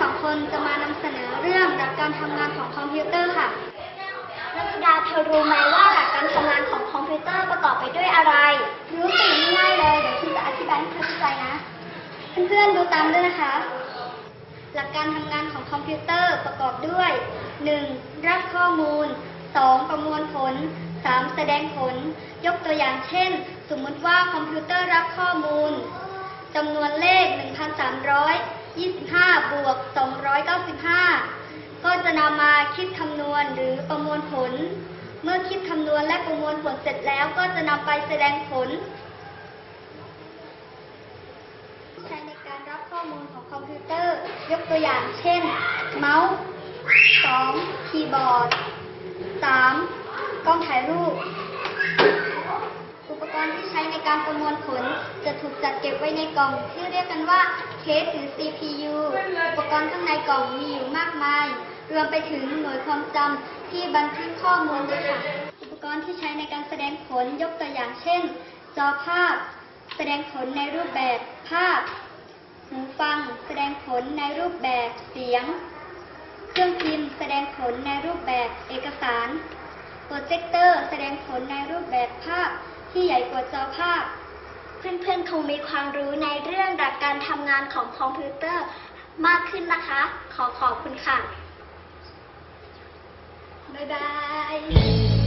สองคนจะมานำเสนอเรื่องหลักการทำงานของคอมพิวเตอร์ค่ะรัชดาเธอรู้ไหมว่าหลักการทำงานของคอมพิวเตอร์ประกอบไปด้วยอะไร รู้สึกง่ายๆเลยเดี๋ยวคุณจะอธิบายให้เข้าใจนะ เพื่อนๆดูตามด้วยนะคะ หลักการทำงานของคอมพิวเตอร์ประกอบด้วย 1. รับข้อมูล 2. ประมวลผล 3. แสดงผล ยกตัวอย่างเช่น สมมุติว่าคอมพิวเตอร์รับข้อมูลจำนวนเลข 25 บวก 295 ก็จะนำมาคิดคำนวณหรือประมวลผล เมื่อคิดคำนวณและประมวลผลเสร็จแล้วก็จะนำไปแสดงผลใช้ในการรับข้อมูลของคอมพิวเตอร์ ยกตัวอย่างเช่น เมาส์ 2. คีย์บอร์ด 3. กล้องถ่ายรูป กรณ์ที่ใช้ในการประมวลผล จะถูกจัดเก็บไว้ในกล่อง ที่เรียกกันว่าเคสหรือ CPU อุปกรณ์ข้างในกล่องมีอยู่มากมาย รวมไปถึงหน่วยความจำที่บันทึกข้อมูลด้วยค่ะ อุปกรณ์ที่ใช้ในการแสดงผลยกตัวอย่างเช่น จอภาพ แสดงผลในรูปแบบภาพ หูฟัง แสดงผลในรูปแบบเสียง เครื่องพิมพ์ แสดงผลในรูปแบบเอกสารโปรเจคเตอร์ แสดงผลในรูปแบบภาพ ที่ใหญ่กว่าจอภาพ เพื่อนๆคงมีความรู้ในเรื่องหลักการทำงานของคอมพิวเตอร์มากขึ้นนะคะ ขอขอบคุณค่ะ บ๊ายบาย